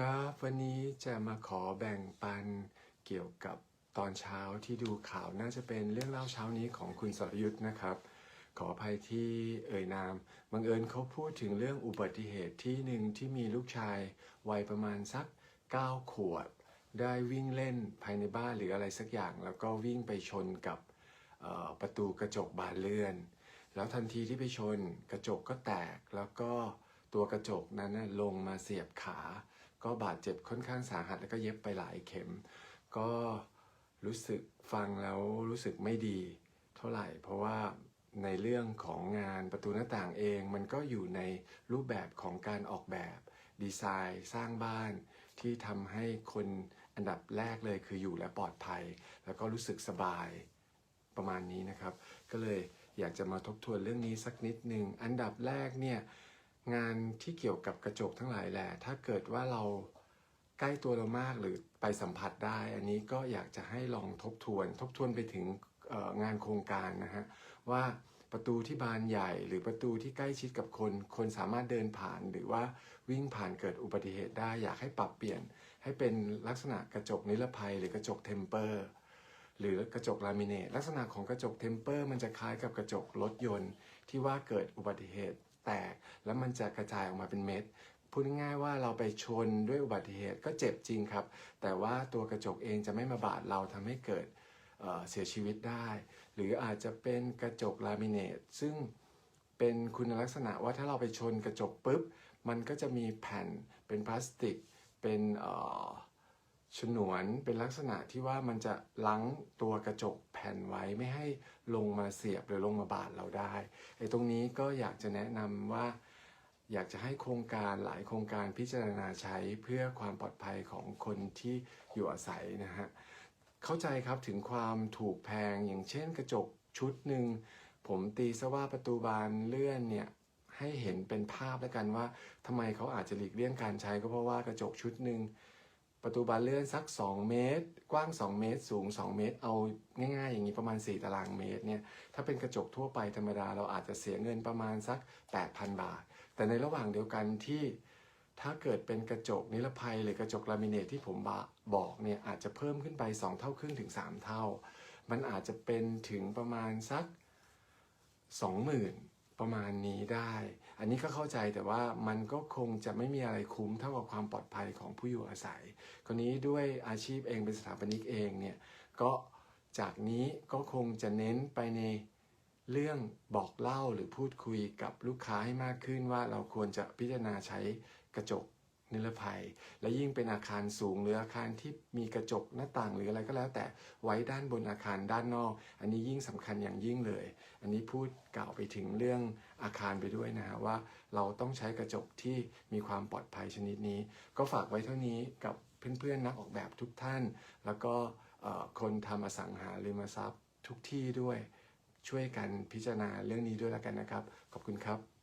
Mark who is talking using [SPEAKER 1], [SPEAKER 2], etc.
[SPEAKER 1] ครับ วันนี้จะมาขอแบ่งปันเกี่ยวกับตอนเช้าที่ดูข่าวน่าจะเป็นเรื่องเล่าเช้านี้ของคุณสรยุทธ์นะครับ ขออภัยที่เอ่ยนามบังเอิญเขาพูดถึงเรื่องอุบัติเหตุที่หนึ่งที่มีลูกชาย วัยประมาณสัก 9 ขวบ ได้วิ่งเล่นภายในบ้านหรืออะไรสักอย่าง แล้วก็วิ่งไปชนกับประตูกระจกบานเลื่อน แล้วทันทีที่ไปชนกระจกก็แตกแล้วก็ตัวกระจกนั้นลงมาเสียบขา ก็บาดเจ็บค่อนข้างสาหัสแล้วก็เย็บไปหลายเข็ม ก็รู้สึกฟังแล้วรู้สึกไม่ดีเท่าไหร่ เพราะว่าในเรื่องของงานประตูหน้าต่างเอง มันก็อยู่ในรูปแบบของการออกแบบดีไซน์สร้างบ้านที่ทำให้คนอันดับแรกเลยคืออยู่และปลอดภัย แล้วก็รู้สึกสบายประมาณนี้นะครับ ก็เลยอยากจะมาทบทวนเรื่องนี้สักนิดหนึ่งอันดับแรกเนี่ย งานที่เกี่ยวกับกระจกทั้งหลายแหละถ้าเกิดว่าเราใกล้ตัวเรามากหรือไปสัมผัสได้ อันนี้ก็อยากจะให้ลองทบทวน ทบทวนไปถึงงานโครงการนะฮะว่าประตูที่บานใหญ่หรือประตูที่ใกล้ชิดกับคน คนสามารถเดินผ่านหรือว่าวิ่งผ่านเกิดอุบัติเหตุได้ อยากให้ปรับเปลี่ยน ให้เป็นลักษณะกระจกนิรภัย หรือกระจกเทมเปอร์หรือกระจกลามิเนตลักษณะของกระจกเทมเปอร์มันจะคล้ายกับกระจกรถยนต์ ที่ว่าเกิดอุบัติเหตุ ตก แล้วมันจะกระจายออกมาเป็นเม็ดพูดง่ายๆว่าเราไปชนด้วยอุบัติเหตุก็เจ็บจริงครับ แต่ว่าตัวกระจกเองจะไม่มาบาดเราทำให้เกิดเเสียชีวิตได้ หรืออาจจะเป็นกระจกลามิเนตซึ่งเป็นคุณลักษณะว่าถ้าเราไปชนกระจกปุ๊บ มันก็จะมีแผ่นเป็นพลาสติก เป็นเฉนวนเป็นลักษณะที่ว่ามันจะลังตัวกระจกแผ่นไว้ไม่ให้ลงมาเสียบหรือลงมาบาดเราได้ไอ้ตรงนี้ก็อยากจะแนะนำว่าอยากจะให้โครงการหลายโครงการพิจารณาใช้เพื่อความปลอดภัยของคนที่อยู่อาศัยนะฮะเข้าใจครับถึงความถูกแพงอย่างเช่นกระจกชุดหนึ่งผมตีซะว่าประตูบานเลื่อนเนี่ยให้เห็นเป็นภาพแล้วกันว่าทำไมเขาอาจจะหลีกเลี่ยงการใช้ก็เพราะว่ากระจกชุดหนึ่ง ประตูบานเลื่อนสัก 2 เมตร กว้าง 2 เมตร สูง 2 เมตร เอาง่ายๆ อย่างนี้ประมาณ 4 ตารางเมตรเนี่ย ถ้าเป็นกระจกทั่วไปธรรมดาเราอาจจะเสียเงินประมาณสัก 8,000 บาท แต่ในระหว่างเดียวกันที่ถ้าเกิดเป็นกระจกนิรภัยหรือกระจกลามิเนตที่ผมบบอกเนี่ยอาจจะเพิ่มขึ้นไป 2 เท่าครึ่งถึง 3 เท่า มันอาจจะเป็นถึงประมาณสัก 20,000 ประมาณนี้ได้ อันนี้ก็เข้าใจแต่ว่ามันก็คงจะไม่มีอะไรคุ้มเท่ากับความปลอดภัยของผู้อยู่อาศัยคนนี้ด้วยอาชีพเองเป็นสถาปนิกเองเนี่ยก็จากนี้ก็คงจะเน้นไปในเรื่องบอกเล่าหรือพูดคุยกับลูกค้าให้มากขึ้นว่าเราควรจะพิจารณาใช้กระจก นิรภัย และยิ่งเป็นอาคารสูงหรืออาคารที่มีกระจกหน้าต่างหรืออะไรก็แล้วแต่ไว้ด้านบนอาคารด้านนอก อันนี้ยิ่งสำคัญอย่างยิ่งเลย อันนี้พูดกล่าวไปถึงเรื่องอาคารไปด้วยนะฮะว่าเราต้องใช้กระจกที่มีความปลอดภัยชนิดนี้ ก็ฝากไว้เท่านี้กับเพื่อนๆนักออกแบบทุกท่าน แล้วก็คนทำอสังหาริมทรัพย์ทุกที่ด้วยช่วยกันพิจารณาเรื่องนี้ด้วยแล้วกันนะครับ ขอบคุณครับ